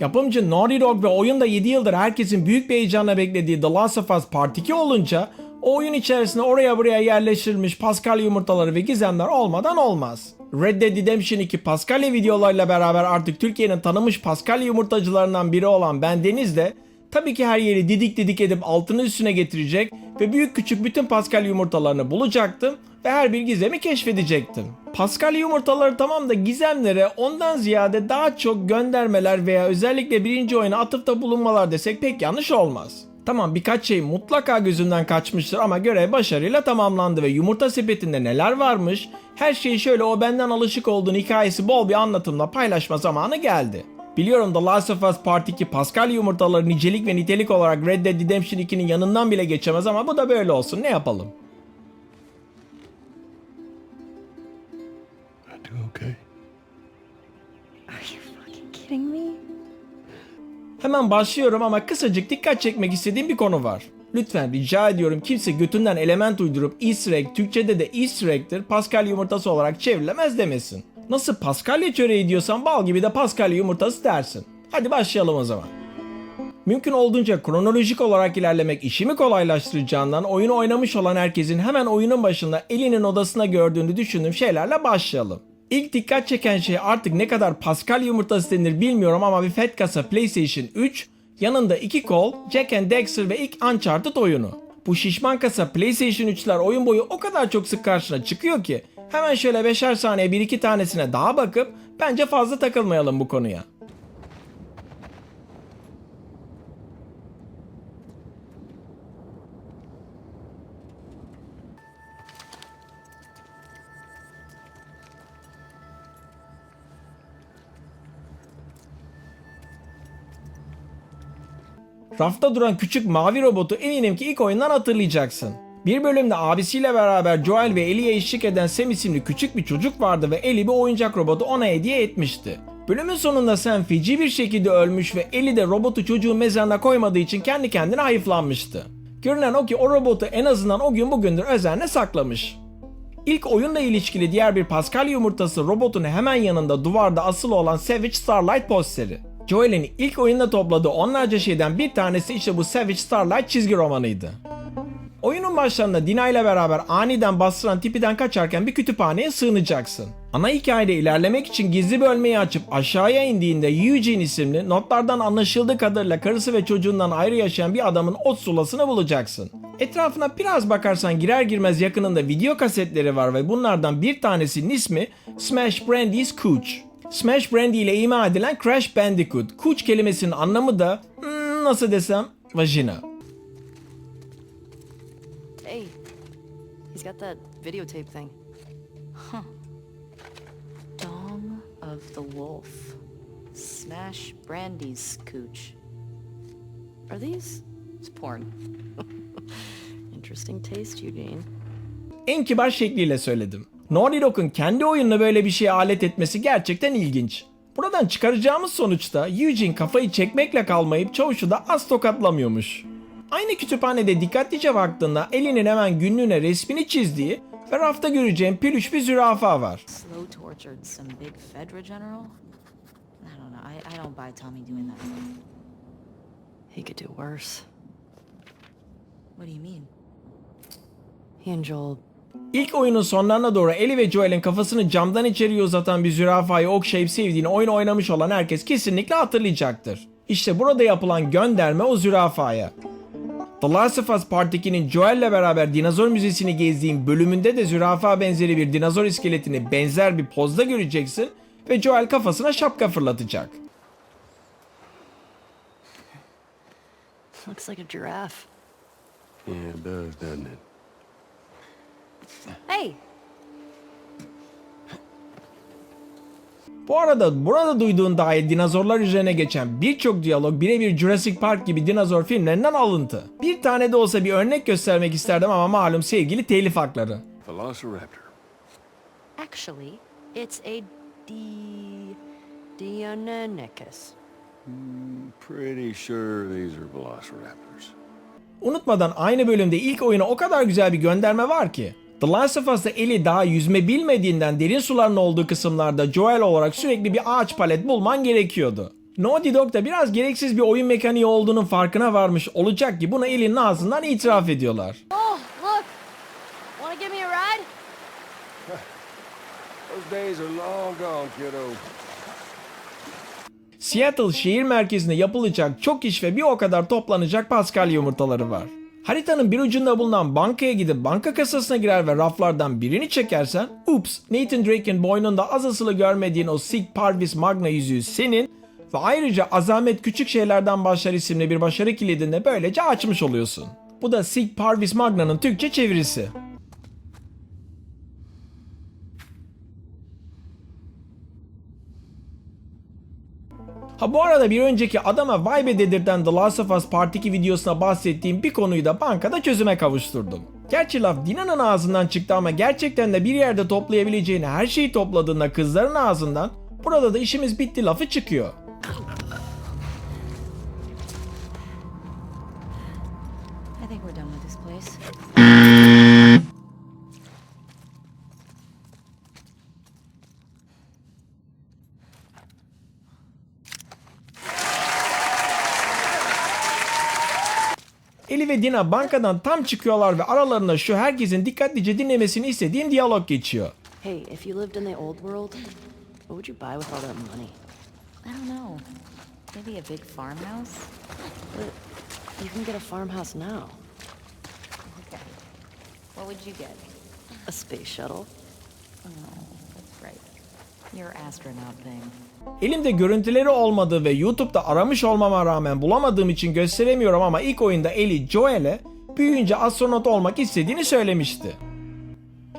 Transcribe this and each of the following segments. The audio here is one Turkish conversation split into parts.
Yapımcı Naughty Dog ve oyunda 7 yıldır herkesin büyük bir heyecanla beklediği The Last of Us Part 2 olunca o oyun içerisinde oraya buraya yerleştirilmiş Pascal yumurtaları ve gizemler olmadan olmaz. Red Dead Redemption 2 Paskalya videolarıyla beraber artık Türkiye'nin tanınmış Paskalya yumurtacılarından biri olan ben Deniz de tabii ki her yeri didik didik edip altını üstüne getirecek ve büyük küçük bütün Pascal yumurtalarını bulacaktım ve her bir gizemi keşfedecektim. Pascal yumurtaları tamam da gizemlere ondan ziyade daha çok göndermeler veya özellikle birinci oyuna atıfta bulunmalar desek pek yanlış olmaz. Tamam birkaç şey mutlaka gözümden kaçmıştır ama görev başarıyla tamamlandı ve yumurta sepetinde neler varmış her şeyi şöyle o benden alışık olduğun hikayesi bol bir anlatımla paylaşma zamanı geldi. Biliyorum The Last of Us Part 2 Pascal yumurtaları nicelik ve nitelik olarak Red Dead Redemption 2'nin yanından bile geçemez ama bu da böyle olsun ne yapalım. Hemen başlıyorum ama kısacık dikkat çekmek istediğim bir konu var. Lütfen rica ediyorum kimse götünden element uydurup Easter egg, Türkçede de Easter egg'tir, Pascal yumurtası olarak çevrilemez demesin. Nasıl Paskalya çöreği diyorsan bal gibi de Paskalya yumurtası dersin. Hadi başlayalım o zaman. Mümkün olduğunca kronolojik olarak ilerlemek işimi kolaylaştıracağından oyunu oynamış olan herkesin hemen oyunun başında elinin odasında gördüğünü düşündüğüm şeylerle başlayalım. İlk dikkat çeken şey artık ne kadar Pascal yumurtası denir bilmiyorum ama bir fat kasa PlayStation 3, yanında iki kol, Jack and Dexter ve ilk Uncharted oyunu. Bu şişman kasa PlayStation 3'ler oyun boyu o kadar çok sık karşına çıkıyor ki hemen şöyle beşer saniye bir iki tanesine daha bakıp bence fazla takılmayalım bu konuya. Rafta duran küçük mavi robotu eminim ki ilk oyundan hatırlayacaksın. Bir bölümde abisiyle beraber Joel ve Ellie'ye eşlik eden Sam isimli küçük bir çocuk vardı ve Ellie bir oyuncak robotu ona hediye etmişti. Bölümün sonunda Sam feci bir şekilde ölmüş ve Ellie de robotu çocuğun mezarına koymadığı için kendi kendine hayıflanmıştı. Görünen o ki o robotu en azından o gün bugündür özenle saklamış. İlk oyunla ilişkili diğer bir Pascal yumurtası robotun hemen yanında duvarda asılı olan Savage Starlight posteri. Joel'in ilk oyunda topladığı onlarca şeyden bir tanesi işte bu Savage Starlight çizgi romanıydı. Oyunun başlarında Dina ile beraber aniden bastıran tipiden kaçarken bir kütüphaneye sığınacaksın. Ana hikayede ilerlemek için gizli bölmeyi açıp aşağıya indiğinde Eugene isimli notlardan anlaşıldığı kadarıyla karısı ve çocuğundan ayrı yaşayan bir adamın ot sulasını bulacaksın. Etrafına biraz bakarsan girer girmez yakınında video kasetleri var ve bunlardan bir tanesinin ismi Smash Brandy's Cooch. Smash Brandy ile ima edilen Crash Bandicoot. Cooch kelimesinin anlamı da hmm, nasıl desem vajina. Hey, he's got that videotape thing. Huh. Dong of the Wolf. Smash Brandy's cooch. Are these? It's porn. Interesting taste, Eugene. en kibar şekliyle söyledim. Naughty Dog'un kendi oyununu böyle bir şeye alet etmesi gerçekten ilginç. Buradan çıkaracağımız sonuçta Eugene kafayı çekmekle kalmayıp çavuşu da az tokatlamıyormuş. Aynı kütüphanede dikkatlice baktığında elinin hemen günlüğüne resmini çizdiği ve rafta göreceğim peluş bir zürafa var. Slow tortured some big Fedra general? I don't know. I, I don't buy Tommy doing that stuff. He could do worse. What do you mean? He and Joel İlk oyunun sonlarına doğru Ellie ve Joel'in kafasını camdan içeriye uzatan bir zürafayı okşayıp sevdiğini oyun oynamış olan herkes kesinlikle hatırlayacaktır. İşte burada yapılan gönderme o zürafaya. The Last of Us Part 2'nin Joel'le beraber dinozor müzesini gezdiğim bölümünde de zürafa benzeri bir dinozor iskeletini benzer bir pozda göreceksin ve Joel kafasına şapka fırlatacak. looks like a giraffe. Yeah, it does, doesn't it? Hey, Bu arada burada duyduğun dair dinozorlar üzerine geçen birçok diyalog birebir Jurassic Park gibi dinozor filmlerinden alıntı. Bir tane de olsa bir örnek göstermek isterdim ama malum sevgili telif hakları. Velociraptor. actually, it's a D... Deinonychus. Pretty sure these are velociraptors. Unutmadan aynı bölümde ilk oyuna o kadar güzel bir gönderme var ki. The Last of Us'ta Ellie daha yüzme bilmediğinden derin suların olduğu kısımlarda Joel olarak sürekli bir ağaç palet bulman gerekiyordu. Naughty Dog da biraz gereksiz bir oyun mekaniği olduğunun farkına varmış olacak ki bunu Ellie'nin ağzından itiraf ediyorlar. Oh, look! Wanna give me a ride? Those days are long gone, kiddo. Seattle şehir merkezinde yapılacak çok iş ve bir o kadar toplanacak Pascal yumurtaları var. Haritanın bir ucunda bulunan bankaya gidip banka kasasına girer ve raflardan birini çekersen ups Nathan Drake'in boynunda az asılı görmediğin o Sig Parvis Magna yüzüğü senin ve ayrıca Azamet Küçük Şeylerden Başlar isimli bir başarı kilidini böylece açmış oluyorsun. Bu da Sig Parvis Magna'nın Türkçe çevirisi. Ha bu arada bir önceki adama vay be dedirten The Last of Us Part 2 videosuna bahsettiğim bir konuyu da bankada çözüme kavuşturdum. Gerçi laf Dina'nın ağzından çıktı ama gerçekten de bir yerde toplayabileceğini her şeyi topladığında kızların ağzından burada da işimiz bitti lafı çıkıyor. I think we're done with this place. Eli ve Dina bankadan tam çıkıyorlar ve aralarında şu herkesin dikkatlice dinlemesini istediğim diyalog geçiyor. Hey, if you lived in the old world, what would you buy with all that money? I don't know. Maybe a big farmhouse? But you can get a farmhouse now. Okay. What would you get? A space shuttle. That's right. Your astronaut thing. Elimde görüntüleri olmadığı ve YouTube'da aramış olmama rağmen bulamadığım için gösteremiyorum ama ilk oyunda Ellie Joel'e büyüyünce astronot olmak istediğini söylemişti.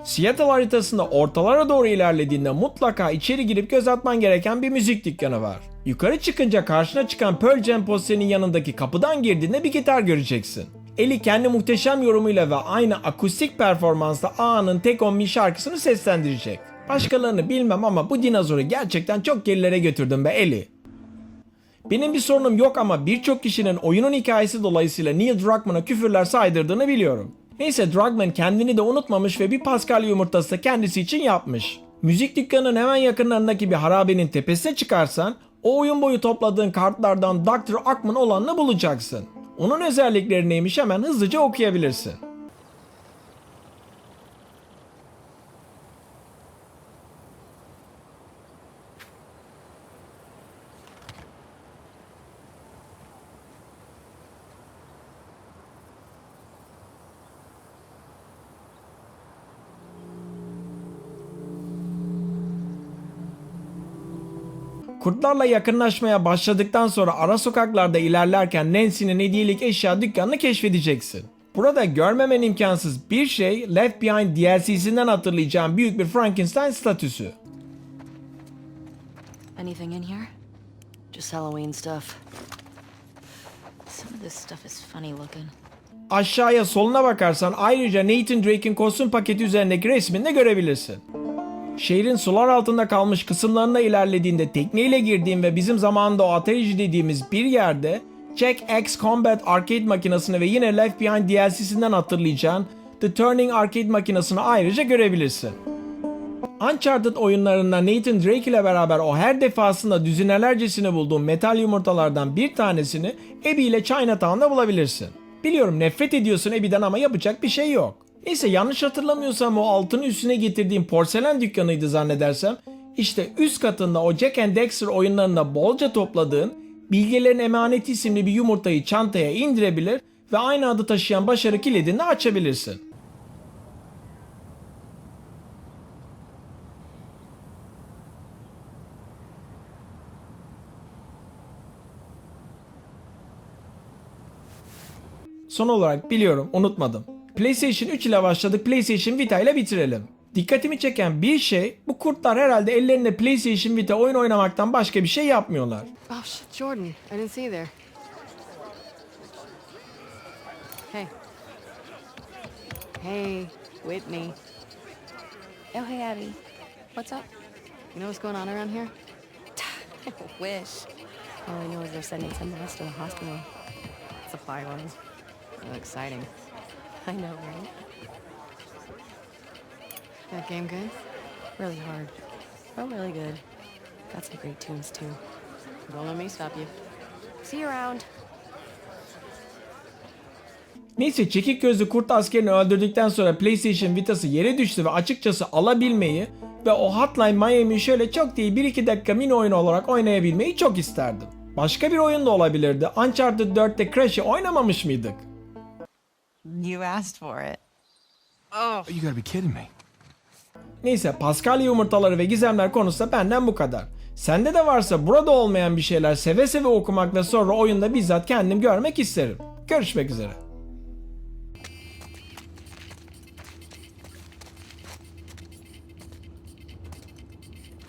Seattle haritasında ortalara doğru ilerlediğinde mutlaka içeri girip göz atman gereken bir müzik dükkanı var. Yukarı çıkınca karşına çıkan Pearl Jam posterinin yanındaki kapıdan girdiğinde bir gitar göreceksin. Ellie kendi muhteşem yorumuyla ve aynı akustik performansla A'nın Take On Me şarkısını seslendirecek. Başkalarını bilmem ama bu dinozoru gerçekten çok gerilere götürdüm be Ellie. Benim bir sorunum yok ama birçok kişinin oyunun hikayesi dolayısıyla Neil Druckmann'a küfürler saydırdığını biliyorum. Neyse Druckmann kendini de unutmamış ve bir Pascal yumurtası da kendisi için yapmış. Müzik dükkanının hemen yakınlarındaki bir harabenin tepesine çıkarsan o oyun boyu topladığın kartlardan Dr. Ackman olanını bulacaksın. Onun özellikleri neymiş hemen hızlıca okuyabilirsin. Kurtlarla yakınlaşmaya başladıktan sonra ara sokaklarda ilerlerken Nancy'nin hediyelik eşya dükkanını keşfedeceksin. Burada görmemen imkansız bir şey Left Behind DLC'sinden hatırlayacağım büyük bir Frankenstein statüsü. Anything in here? Just Halloween stuff. Some of this stuff is funny looking. Aşağıya soluna bakarsan ayrıca Nathan Drake'in kostüm paketi üzerindeki resmini de görebilirsin. Şehrin sular altında kalmış kısımlarına ilerlediğinde tekneyle girdiğim ve bizim zamanında o Atari'ci dediğimiz bir yerde Jack X Combat arcade makinesini ve yine Left Behind DLC'sinden hatırlayacağın The Turning arcade makinesini ayrıca görebilirsin. Uncharted oyunlarında Nathan Drake ile beraber o her defasında düzinelercesini bulduğum metal yumurtalardan bir tanesini Abby ile Chinatown'da bulabilirsin. Biliyorum nefret ediyorsun Abby'den ama yapacak bir şey yok. Neyse yanlış hatırlamıyorsam o altını üstüne getirdiğim porselen dükkanıydı zannedersem. İşte üst katında o Jack and Dexter oyunlarında bolca topladığın Bilgelerin Emaneti isimli bir yumurtayı çantaya indirebilir ve aynı adı taşıyan başarı kilidini açabilirsin. Son olarak biliyorum unutmadım. PlayStation 3 ile başladık PlayStation Vita ile bitirelim. Dikkatimi çeken bir şey bu kurtlar herhalde ellerinde PlayStation Vita oyun oynamaktan başka bir şey yapmıyorlar. Oh, shit, Jordan. I didn't see you there. Hey. Hey, Whitney. Oh, hey, Abby. What's up? You know what's going on around here? Wish. All I know is they're sending some of us to the hospital. Supply lines. So exciting. I know, right? That game good? Really hard. But really good. Got some great tunes, too. Don't let me stop you. See you around. Neyse çekik gözlü kurt askerini öldürdükten sonra PlayStation Vita'sı yere düştü ve açıkçası alabilmeyi ve o Hotline Miami'yi şöyle çok değil 1-2 dakika mini oyun olarak oynayabilmeyi çok isterdim. Başka bir oyun da olabilirdi. Uncharted 4'te Crash'i oynamamış mıydık? You asked for it. You gotta be kidding me. Neyse Paskalya yumurtaları ve gizemler konusunda benden bu kadar. Sende de varsa burada olmayan bir şeyler seve seve okumak ve sonra oyunda bizzat kendim görmek isterim. Görüşmek üzere.